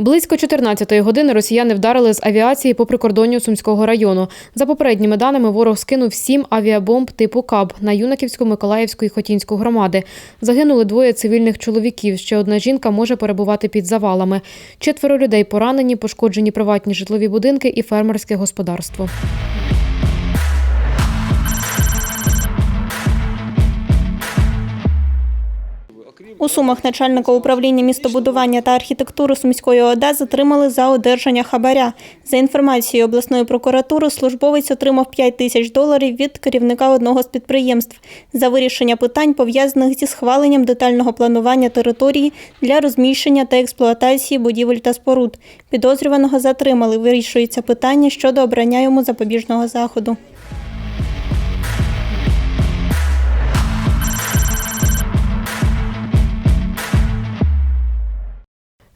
Близько 14-ї години росіяни вдарили з авіації по прикордонню Сумського району. За попередніми даними, ворог скинув сім авіабомб типу КАБ на Юнаківську, Миколаївську і Хотінську громади. Загинули двоє цивільних чоловіків. Ще одна жінка може перебувати під завалами. Четверо людей поранені, пошкоджені приватні житлові будинки і фермерське господарство. У Сумах начальника управління містобудування та архітектури Сумської ОДА затримали за одержання хабаря. За інформацією обласної прокуратури, службовець отримав 5 тисяч доларів від керівника одного з підприємств за вирішення питань, пов'язаних зі схваленням детального планування території для розміщення та експлуатації будівель та споруд. Підозрюваного затримали. Вирішується питання щодо обрання йому запобіжного заходу.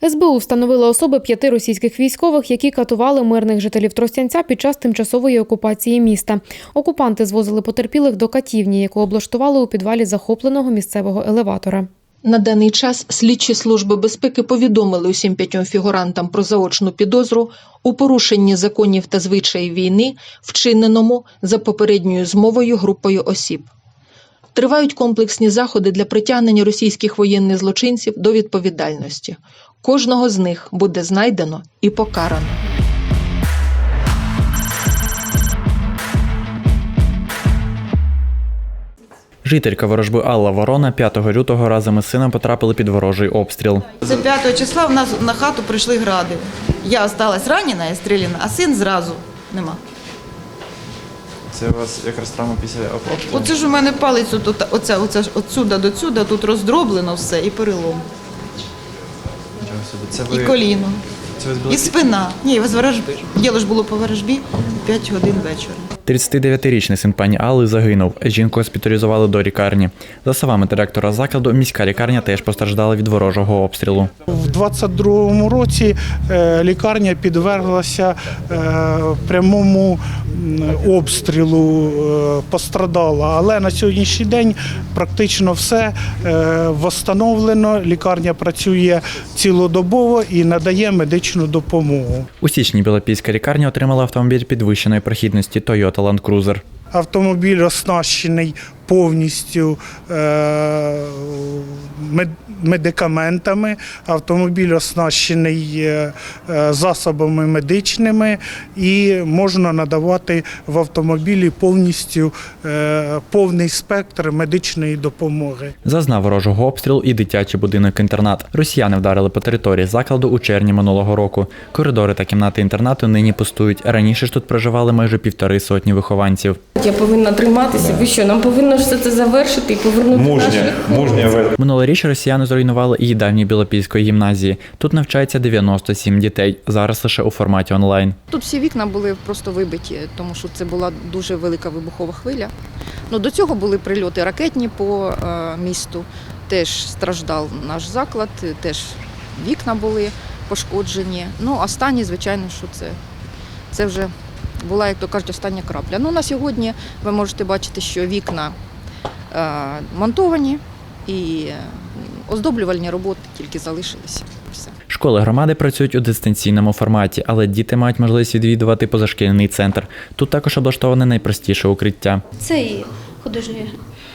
СБУ встановила особи п'яти російських військових, які катували мирних жителів Тростянця під час тимчасової окупації міста. Окупанти звозили потерпілих до катівні, яку облаштували у підвалі захопленого місцевого елеватора. На даний час слідчі служби безпеки повідомили усім п'ятьом фігурантам про заочну підозру у порушенні законів та звичаїв війни, вчиненому за попередньою змовою групою осіб. Тривають комплексні заходи для притягнення російських воєнних злочинців до відповідальності. Кожного з них буде знайдено і покарано. Жителька ворожби Алла Ворона 5 лютого разом із сином потрапили під ворожий обстріл. Це 5 числа в нас на хату прийшли гради. Я осталась ранена і стріляна, а син зразу нема. Це у вас якраз травма після обстрілу? Оце ж у мене палець тут, оце, оце отсюда до сюди, тут роздроблено все і перелом, Це ви... І коліно, це ви і спина. Ні, з ворожби. Діло ж було по ворожбі 5 годин вечора. 39-річний син пані Алли загинув. Жінку госпіталізували до лікарні. За словами директора закладу, міська лікарня теж постраждала від ворожого обстрілу. В 22-му році е, лікарня підверглася е, прямому обстрілу, е, пострадала. Але на сьогоднішній день практично все восстановлено. Лікарня працює цілодобово і надає медичну допомогу. У січні Білопільська лікарня отримала автомобіль підвищеної прохідності Toyota Land Cruiser. Автомобіль оснащений повністю е, медикаментами, автомобіль оснащений е, е, засобами медичними і можна надавати в автомобілі повністю повний спектр медичної допомоги. Зазнав ворожого обстрілу і дитячий будинок-інтернат. Росіяни вдарили по території закладу у червні минулого року. Коридори та кімнати інтернату нині пустують. Раніше ж тут проживали майже півтори сотні вихованців. Я повинна триматися. Ви що, нам повинно все це завершити і повернути наших мужня Минулоріч росіяни зруйнували і їдальню Білопільської гімназії. Тут навчається 97 дітей. Зараз лише у форматі онлайн. Тут всі вікна були просто вибиті, тому що це була дуже велика вибухова хвиля. Ну, до цього були прильоти ракетні по е, місту. Теж страждав наш заклад, теж вікна були пошкоджені. Ну, останні, звичайно, що це, це вже була, як то кажуть, остання крапля. Ну, на сьогодні ви можете бачити, що вікна е, монтовані і е, оздоблювальні роботи тільки залишилися. Все. Школи громади працюють у дистанційному форматі, але діти мають можливість відвідувати позашкільний центр. Тут також облаштоване найпростіше укриття. Це і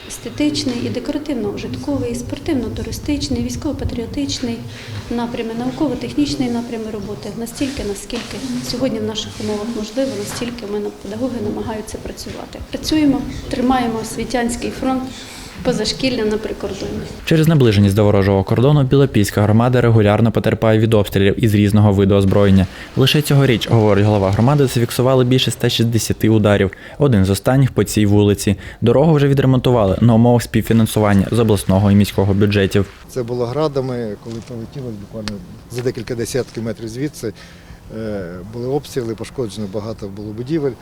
художньо-естетичний, і декоративно-ужитковий, спортивно-туристичний, військово-патріотичний напрями, науково-технічний напрями роботи. Настільки, наскільки сьогодні в наших умовах можливо, настільки ми педагоги намагаються працювати. Працюємо, тримаємо освітянський фронт позашкілля на прикордонні. Через наближеність до ворожого кордону Білопільська громада регулярно потерпає від обстрілів із різного виду озброєння. Лише цьогоріч, говорить голова громади, зафіксували більше 160 ударів. Один з останніх по цій вулиці. Дорогу вже відремонтували на умовах співфінансування з обласного і міського бюджетів. Це було градами, коли полетіло буквально за декілька десятків метрів звідси. Е, Були обстріли, пошкоджено багато було будівель.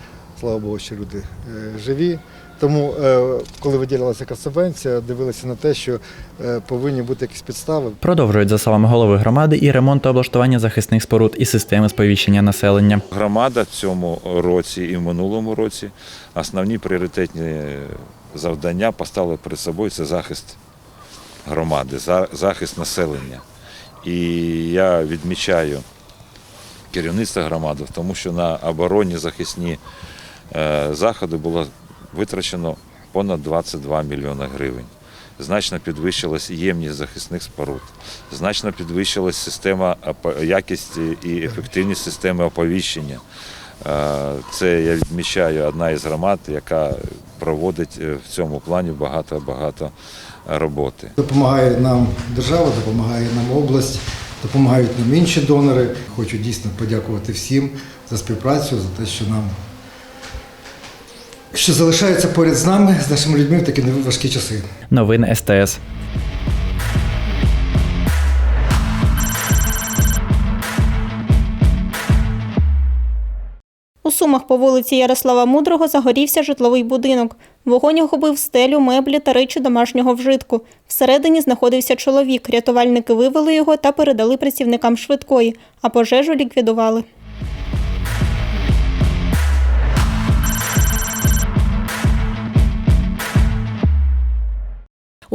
Слава Богу, що люди е, живі. Тому, е, коли виділялася яка субвенція, дивилися на те, що повинні бути якісь підстави. Продовжують, за словами голови громади, і ремонт та облаштування захисних споруд і системи сповіщення населення. Громада в цьому році і в минулому році основні пріоритетні завдання поставили перед собою це захист громади, захист населення. І я відмічаю керівництво громади, тому що на оборонні захисні е, заходи було витрачено понад 22 мільйони гривень. Значно підвищилась ємність захисних споруд, значно підвищилась система якість і ефективність системи оповіщення. Е, Це я відмічаю одна із громад, яка проводить е, в цьому плані багато-багато роботи. Допомагає нам держава, допомагає нам область, допомагають нам інші донори. Хочу дійсно подякувати всім за співпрацю, за те, що нам що залишаються поряд з нами, з нашими людьми в такі важкі часи. Новини СТС. Сумах по вулиці Ярослава Мудрого загорівся житловий будинок. Вогонь охопив стелю, меблі та речі домашнього вжитку. Всередині знаходився чоловік. Рятувальники вивели його та передали працівникам швидкої, а пожежу ліквідували.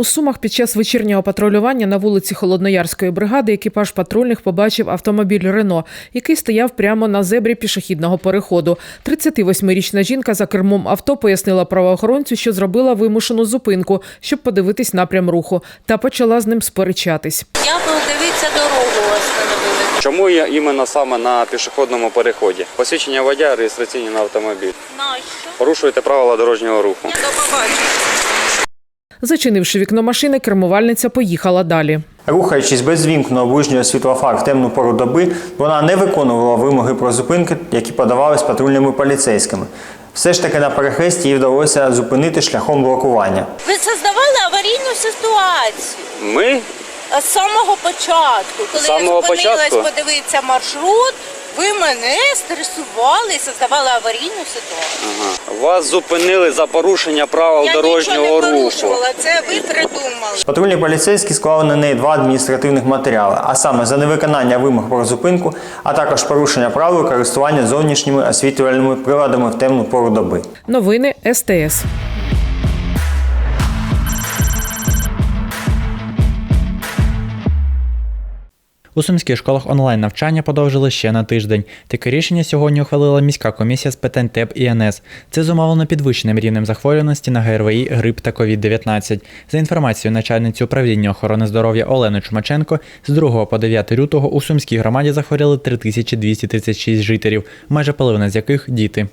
У Сумах під час вечірнього патрулювання на вулиці Холодноярської бригади екіпаж патрульних побачив автомобіль Рено, який стояв прямо на зебрі пішохідного переходу. 38-річна жінка за кермом авто пояснила правоохоронцю, що зробила вимушену зупинку, щоб подивитись напрям руху, та почала з ним сперечатись. Я подивитися дорогу. Чому я іменно саме на пішохідному переході? Посвідчення водія реєстраційні на автомобіль. Нащо? Порушуєте правила дорожнього руху. До побачення. Зачинивши вікно машини, кермувальниця поїхала далі. Рухаючись без вімкненого ближнього світлофар в темну пору доби, вона не виконувала вимоги про зупинки, які подавались патрульними поліцейськими. Все ж таки на перехресті їй вдалося зупинити шляхом блокування. Ви создавали аварійну ситуацію. Ми з самого початку, коли З самого я зупинилась початку? подивитися маршрут, ви мене стресували і создавали аварійну ситуацію. вас зупинили за порушення правил я дорожнього нічого не руху. порушувала, це ви придумали. Патрульні поліцейські склали на неї два адміністративних матеріали, а саме за невиконання вимог про зупинку, а також порушення правил користування зовнішніми освітлювальними приладами в темну пору доби. Новини СТС. У сумських школах онлайн навчання подовжили ще на тиждень. Таке рішення сьогодні ухвалила міська комісія з питань ТЕП і НС. Це зумовлено підвищеним рівнем захворюваності на ГРВІ, грип та COVID-19. За інформацією начальниці управління охорони здоров'я Олени Чумаченко, з 2 по 9 лютого у сумській громаді захворіли 3236 жителів, майже половина з яких діти.